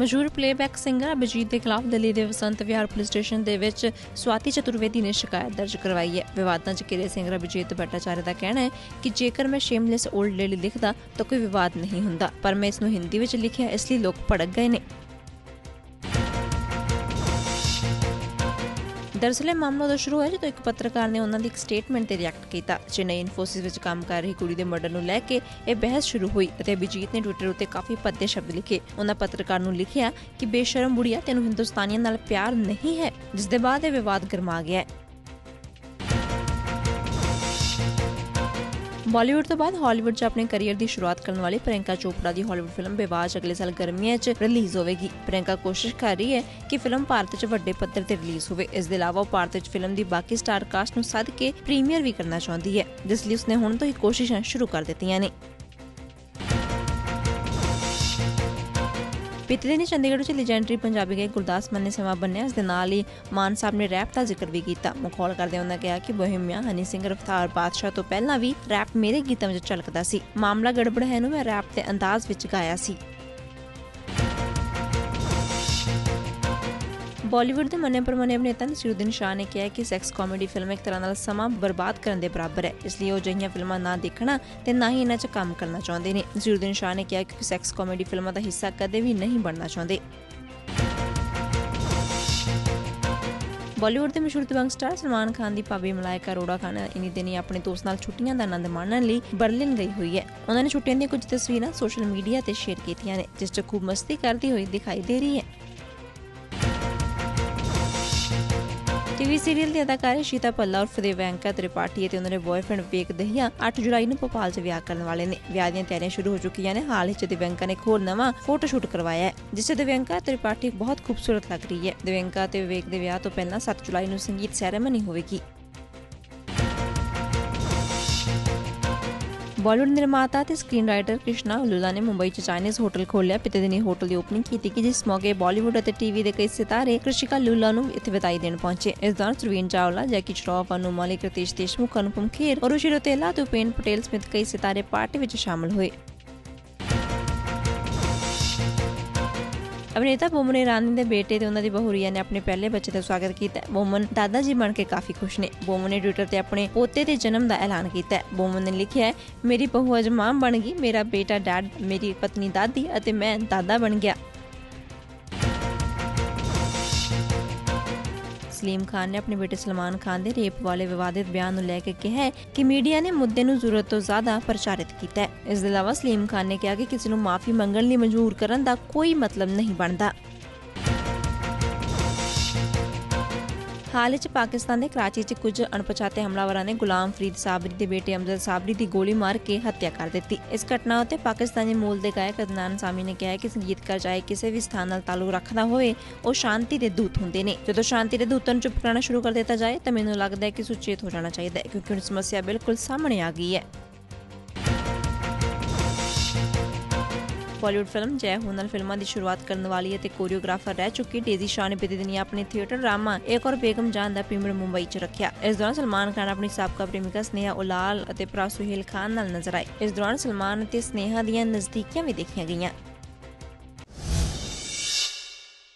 ਮਸ਼ਹੂਰ playback singer Abhijit ਦੇ ਖਿਲਾਫ ਦਿੱਲੀ ਦੇ ਵਸੰਤ ਵਿਹਾਰ ਪੁਲਿਸ ਸਟੇਸ਼ਨ ਦੇ ਵਿੱਚ ਸਵਾਤੀ ਚਤੁਰਵੇਦੀ ਨੇ ਸ਼ਿਕਾਇਤ ਦਰਜ ਕਰਵਾਈ ਹੈ। ਵਿਵਾਦਾਂ 'ਚ ਘਿਰੇ ਸਿੰਗਰ ਅਭਿਜੀਤ ਭੱਟਾਚਾਰਿਆ ਦਾ ਕਹਿਣਾ ਹੈ ਕਿ ਜੇਕਰ ਮੈਂ ਸ਼ੇਮਲੈਸ 올ਡ ਲੇਡੀ ਲਿਖਦਾ ਤਾਂ ਕੋਈ ਵਿਵਾਦ ਨਹੀਂ ਹੁੰਦਾ, ਪਰ ਮੈਂ ਇਸ ਨੂੰ ਹਿੰਦੀ ਵਿੱਚ ਲਿਖਿਆ, ਇਸ ਲਈ ਲੋਕ ਭੜਕ ਗਏ ਨੇ। ਦਰਅਸਲ ਇਹ ਮਾਮਲਾ ਉਦੋਂ ਸ਼ੁਰੂ ਹੋਇਆ ਜਦੋਂ ਇੱਕ ਪੱਤਰਕਾਰ ਨੇ ਉਹਨਾਂ ਦੀ ਇੱਕ ਸਟੇਟਮੈਂਟ ਤੇ ਰਿਐਕਟ ਕੀਤਾ ਚੇਨਈ ਇਨਫੋਸਿਸ ਵਿੱਚ ਕੰਮ ਕਰ ਰਹੀ ਕੁੜੀ ਦੇ ਮਰਡਰ ਨੂੰ ਲੈ ਕੇ ਇਹ ਬਹਿਸ ਸ਼ੁਰੂ ਹੋਈ ਅਤੇ ਅਭਿਜੀਤ ਨੇ ਟਵਿੱਟਰ ਉੱਤੇ ਕਾਫੀ ਭੱਦੇ ਸ਼ਬਦ ਲਿਖੇ। ਉਹਨਾਂ ਪੱਤਰਕਾਰ ਨੂੰ ਲਿਖਿਆ ਕਿ ਬੇਸ਼ਰਮ ਬੁੜੀਆ ਤੈਨੂੰ ਹਿੰਦੁਸਤਾਨੀਆਂ ਨਾਲ ਪਿਆਰ ਨਹੀਂ ਹੈ ਜਿਸ ਦੇ ਬਾਅਦ ਇਹ ਵਿਵਾਦ ਗਰਮਾ ਗਿਆ ਬਾਲੀਵੁੱਡ ਤੋਂ ਬਾਅਦ ਹਾਲੀਵੁੱਡ 'ਚ ਆਪਣੇ ਕੈਰੀਅਰ ਦੀ ਸ਼ੁਰੂਆਤ ਕਰਨ ਵਾਲੀ ਪ੍ਰਿਯੰਕਾ ਚੋਪੜਾ ਦੀ ਹਾਲੀਵੁੱਡ ਫਿਲਮ ਬੇਵਾਜ ਅਗਲੇ ਸਾਲ ਗਰਮੀਆਂ 'ਚ ਰਿਲੀਜ਼ ਹੋਵੇਗੀ। ਪ੍ਰਿਯੰਕਾ ਕੋਸ਼ਿਸ਼ ਕਰ ਰਹੀ ਹੈ ਕਿ ਫਿਲਮ ਭਾਰਤ 'ਚ ਵੱਡੇ ਪੱਧਰ ਤੇ ਰਿਲੀਜ਼ ਹੋਵੇ। ਇਸ ਦੇ ਇਲਾਵਾ ਉਹ ਭਾਰਤ 'ਚ ਫਿਲਮ ਦੀ ਬਾਕੀ ਸਟਾਰ ਕਾਸਟ ਨੂੰ ਸੱਦ ਕੇ ਪ੍ਰੀਮੀਅਰ ਵੀ ਕਰਨਾ ਚਾਹੁੰਦੀ ਹੈ। ਜਿਸ ਲਈ ਉਸਨੇ ਹੁਣ ਤੋਂ ਹੀ ਕੋਸ਼ਿਸ਼ਾਂ ਸ਼ੁਰੂ ਕਰ ਦਿੱਤੀਆਂ ਨੇ। ਬੀਤੇ ਦਿਨੀ ਚੰਡੀਗੜ੍ਹ ਵਿੱਚ ਲੈਜੈਂਡਰੀ ਪੰਜਾਬੀ ਗਾਇਕ ਗੁਰਦਾਸ ਮਾਨ ਨੇ ਸਮਾਂ ਬੰਨਿਆ, ਇਸ ਦੇ ਨਾਲ ਹੀ ਮਾਨ ਸਾਹਿਬ ਨੇ ਰੈਪ ਦਾ ਜ਼ਿਕਰ ਵੀ ਕੀਤਾ। ਮਖੌਲ ਕਰਦੇ ਉਹਨਾਂ ਕਿਹਾ ਕਿ ਬੋਹਿਮੀਆ ਹਨੀ ਸਿੰਘ, ਰਫਤਾਰ ਬਾਦਸ਼ਾਹ ਤੋਂ ਪਹਿਲਾਂ ਵੀ ਰੈਪ ਮੇਰੇ ਗੀਤਾਂ ਵਿੱਚ ਝਲਕਦਾ ਸੀ। ਮਾਮਲਾ ਗੜਬੜ ਹੈ ਨੂੰ ਮੈਂ ਰੈਪ ਦੇ ਅੰਦਾਜ਼ ਵਿੱਚ ਗਾਇਆ ਸੀ। ਬਾਲੀਵੁੱਡ ਦੇ ਮੰਨੇ ਪ੍ਰਮੰਨੇ ਅਭਿਨੇਤਾ ਨਸੀਰੁੱਦੀਨ ਸ਼ਾਹ ਨੇ ਕਿਹਾ ਕਿ ਸੈਕਸ ਕਾਮੇਡੀ ਫਿਲਮ ਇੱਕ ਤਰ੍ਹਾਂ ਨਾਲ ਸਮਾਂ ਬਰਬਾਦ ਕਰਨ ਦੇ ਬਰਾਬਰ ਹੈ, ਇਸ ਲਈ ਉਹ ਅਜਿਹੀਆਂ ਫਿਲਮਾਂ ਨਾ ਦੇਖਣਾ ਤੇ ਨਾ ਹੀ ਇਹਨਾਂ 'ਚ ਕੰਮ ਕਰਨਾ ਚਾਹੁੰਦੇ ਨੇ। ਨਸੀਰੁੱਦੀਨ ਸ਼ਾਹ ਨੇ ਕਿਹਾ ਕਿ ਸੈਕਸ ਕਾਮੇਡੀ ਫਿਲਮਾਂ ਦਾ ਹਿੱਸਾ ਕਦੇ ਵੀ ਨਹੀਂ ਬਣਨਾ ਚਾਹੁੰਦੇ। ਬਾਲੀਵੁੱਡ ਦੇ ਮਸ਼ਹੂਰ ਦਬੰਗ ਸਟਾਰ ਸਲਮਾਨ ਖਾਨ ਦੀ ਭਾਬੀ ਮਲਾਇਕਾ ਅਰੋੜਾ ਖਾਨ ਇਨੀ ਦਿਨੀ ਆਪਣੇ ਦੋਸਤ ਨਾਲ ਛੁੱਟੀਆਂ ਦਾ ਆਨੰਦ ਮਾਣਨ ਲਈ ਬਰਲਿਨ ਗਈ ਹੋਈ ਹੈ। ਉਹਨਾਂ ਨੇ ਛੁੱਟੀਆਂ ਦੀਆਂ ਕੁਝ ਤਸਵੀਰਾਂ ਸੋਸ਼ਲ ਮੀਡੀਆ ਤੇ ਸ਼ੇਅਰ ਕੀਤੀਆਂ ਨੇ, ਜਿਸ 'ਚ ਖੂਬ ਮਸਤੀ ਕਰਦੀ ਹੋਈ ਦਿਖਾਈ ਦੇ ਰਹੀ ਹੈ। ਟੀਵੀ ਸੀਰੀਅਲ ਦੀ ਅਦਾਕਾਰਾ ਸ਼ੀਤਾ ਪੱਲਾ ਉਰਫ ਦੇਵੈਂਕਾ ਤ੍ਰਿਪਾਠੀ ਅਤੇ ਉਹਨਾਂ ਦੇ ਬॉयਫ੍ਰੈਂਡ ਵਿਵੇਕ ਦਹੀਆ 8 ਜੁਲਾਈ ਨੂੰ ਭੋਪਾਲ 'ਚ ਵਿਆਹ ਕਰਨ ਵਾਲੇ ਨੇ। ਵਿਆਹ ਦੀਆਂ ਤਿਆਰੀਆਂ ਸ਼ੁਰੂ ਹੋ ਚੁੱਕੀਆਂ ਨੇ। ਹਾਲ ਹੀ 'ਚ ਦੇਵੈਂਕਾ ਨੇ ਇੱਕ ਹੋਰ ਨਵਾਂ ਫੋਟੋ ਸ਼ੂਟ ਕਰਵਾਇਆ ਹੈ, ਜਿਸ 'ਚ ਦੇਵੈਂਕਾ ਤ੍ਰਿਪਾਠੀ ਬਹੁਤ ਖੂਬਸੂਰਤ ਲੱਗ ਰਹੀ ਹੈ। ਦੇਵੈਂਕਾ ਤੇ ਵਿਵੇਕ ਦੇ ਵਿਆਹ ਤੋਂ ਪਹਿਲਾਂ 7 ਜੁਲਾਈ ਨੂੰ ਸੰਗੀਤ ਸੈਰੇਮਨੀ ਹੋਵੇਗੀ। ਬਾਲੀਵੁੱਡ ਨਿਰਮਾਤਾ ਤੇ ਸਕਰੀਨ ਰਾਈਟਰ ਕ੍ਰਿਸ਼ਨਾ ਉਲੂਲਾ ਨੇ ਮੁੰਬਈ 'ਚ ਚਾਈਨੀਜ਼ ਹੋਟਲ ਖੋਲ੍ਹਿਆ। ਪਿਤੇ ਦਿਨੀ ਹੋਟਲ ਦੀ ਓਪਨਿੰਗ ਕੀਤੀ ਕਿ ਜਿਸ ਮੌਕੇ ਬਾਲੀਵੁੱਡ ਅਤੇ ਟੀਵੀ ਦੇ ਕਈ ਸਿਤਾਰੇ ਕ੍ਰਿਸ਼ਿਕਾ ਲੂਲਾ ਨੂੰ ਇੱਥੇ ਵਿਦਾਈ ਦੇਣ ਪਹੁੰਚੇ। ਇਸ ਦੌਰਾਨ ਸਰਵੀਨ ਚਾਵਲਾ, ਜੈਕੀ ਸ਼ਰੋਫ ਅਨੂ ਮਾਲਿਕ, ਰਤੇਸ਼ ਦੇਸ਼ਮੁਖ, ਅਨੁਪਮ ਖੇਰ, ਔਰ ਉਸ਼ੀ ਰੋਤੇਲਾ ਤੇ ਉਪੇਨ ਪਟੇਲ ਸਮੇਤ ਕਈ ਸਿਤਾਰੇ ਪਾਰਟੀ ਵਿੱਚ ਸ਼ਾਮਲ ਹੋਏ। ਅਭਿਨੇਤਾ ਬੋਮਨ ਇਰਾਨੀ ਦੇ ਬੇਟੇ ਤੇ ਉਹਨਾਂ ਦੀ ਬਹੂ ਰੀਆ ਨੇ ਆਪਣੇ ਪਹਿਲੇ ਬੱਚੇ ਦਾ ਸਵਾਗਤ ਕੀਤਾ ਬੋਮਨ ਦਾਦਾ ਜੀ ਬਣ ਕੇ ਕਾਫੀ ਖੁਸ਼ ਨੇ। ਬੋਮਨ ਨੇ ਟਵਿੱਟਰ ਤੇ ਆਪਣੇ ਪੋਤੇ ਦੇ ਜਨਮ ਦਾ ਐਲਾਨ ਕੀਤਾ ਬੋਮਨ ਨੇ ਲਿਖਿਆ ਹੈ, ਮੇਰੀ ਬਹੂ ਅਜ ਮਾਂ ਬਣ ਗਈ, ਮੇਰਾ ਬੇਟਾ ਡੈਡ, ਮੇਰੀ ਪਤਨੀ ਦਾਦੀ ਅਤੇ ਮੈਂ ਦਾਦਾ ਬਣ ਗਿਆ। ਸਲੀਮ ਖਾਨ ਨੇ ਆਪਣੇ ਬੇਟੇ ਸਲਮਾਨ ਖਾਨ ਦੇ ਰੇਪ ਵਾਲੇ ਵਿਵਾਦਿਤ ਬਿਆਨ ਨੂੰ ਲੈ ਕੇ ਕਿਹਾ ਹੈ ਕਿ ਮੀਡੀਆ ਨੇ ਮੁੱਦੇ ਨੂੰ ਜ਼ਰੂਰਤ ਤੋਂ ਜ਼ਿਆਦਾ ਪ੍ਰਚਾਰਿਤ ਕੀਤਾ ਹੈ। ਇਸ ਦੇ ਇਲਾਵਾ ਸਲੀਮ ਖਾਨ ਨੇ ਕਿਹਾ ਕਿ ਕਿਸੇ ਨੂੰ ਮਾਫੀ ਮੰਗਣ ਲਈ ਮਜਬੂਰ ਕਰਨ ਦਾ ਕੋਈ ਮਤਲਬ ਨਹੀਂ ਬਣਦਾ। ਹਾਲ ਵਿੱਚ ਪਾਕਿਸਤਾਨ ਦੇ ਕਰਾਚੀ 'ਚ ਕੁਝ ਅਣਪਛਾਤੇ ਹਮਲਾਵਰਾਂ ਨੇ ਗੁਲਾਮ ਫਰੀਦ ਸਾਬਰੀ ਦੇ ਬੇਟੇ ਅਮਜਦ ਸਾਬਰੀ ਦੀ ਗੋਲੀ ਮਾਰ ਕੇ ਹੱਤਿਆ ਕਰ ਦਿੱਤੀ। ਇਸ ਘਟਨਾ ਉੱਤੇ ਪਾਕਿਸਤਾਨੀ ਮੂਲ ਦੇ ਗਾਇਕ ਅਦਨਾਨ ਸਾਮੀ ਨੇ ਕਿਹਾ ਕਿ ਸੰਗੀਤਕਾਰ ਚਾਹੇ ਕਿਸੇ ਵੀ ਸਥਾਨ ਨਾਲ ਤਾਲੁਕ ਰੱਖਦਾ ਹੋਵੇ, ਉਹ ਸ਼ਾਂਤੀ ਦੇ ਦੂਤ ਹੁੰਦੇ ਨੇ। ਜਦੋਂ ਸ਼ਾਂਤੀ ਦੇ ਦੂਤਾਂ ਨੂੰ ਚੁੱਪ ਕਰਾਉਣਾ ਸ਼ੁਰੂ ਕਰ ਦਿੱਤਾ ਜਾਏ, ਤਾਂ ਮੈਨੂੰ ਲੱਗਦਾ ਹੈ ਕਿ ਸੁਚੇਤ ਹੋ ਜਾਣਾ ਚਾਹੀਦਾ ਹੈ, ਕਿਉਂਕਿ ਹੁਣ ਸਮੱਸਿਆ ਬਿਲਕੁਲ ਸਾਹਮਣੇ ਆ ਗਈ ਹੈ। ਬਾਲੀਵੁੱਡ ਫਿਲਮ ਜੈ ਹੋ ਨਾਲ ਫਿਲਮਾਂ ਦੀ ਸ਼ੁਰੂਆਤ ਕਰਨ ਵਾਲੀ ਅਤੇ ਕੋਰੀਓਗ੍ਰਾਫਰ ਰਹਿ ਚੁੱਕੀ ਡੇਜ਼ੀ ਸ਼ਾਹ ਨੇ ਬੀਤੇ ਦਿਨੀ ਆਪਣੇ ਥੀਏਟਰ ਡਰਾਮਾ ਇੱਕ ਔਰ ਬੇਗਮ ਜਾਨ ਦਾ ਪ੍ਰੀਮੀਅਰ ਮੁੰਬਈ 'ਚ ਰੱਖਿਆ। ਇਸ ਦੌਰਾਨ ਸਲਮਾਨ ਖਾਨ ਆਪਣੀ ਸਾਬਕਾ ਪ੍ਰੇਮਿਕਾ ਸਨੇਹਾ ਉਲਾਲ ਅਤੇ ਭਰਾ ਸੁਹੇਲ ਖਾਨ ਨਾਲ ਨਜ਼ਰ ਆਏ। ਇਸ ਦੌਰਾਨ ਸਲਮਾਨ ਅਤੇ ਸਨੇਹਾ ਦੀਆਂ ਨਜ਼ਦੀਕੀਆਂ ਵੀ ਦੇਖੀਆਂ ਗਈਆਂ।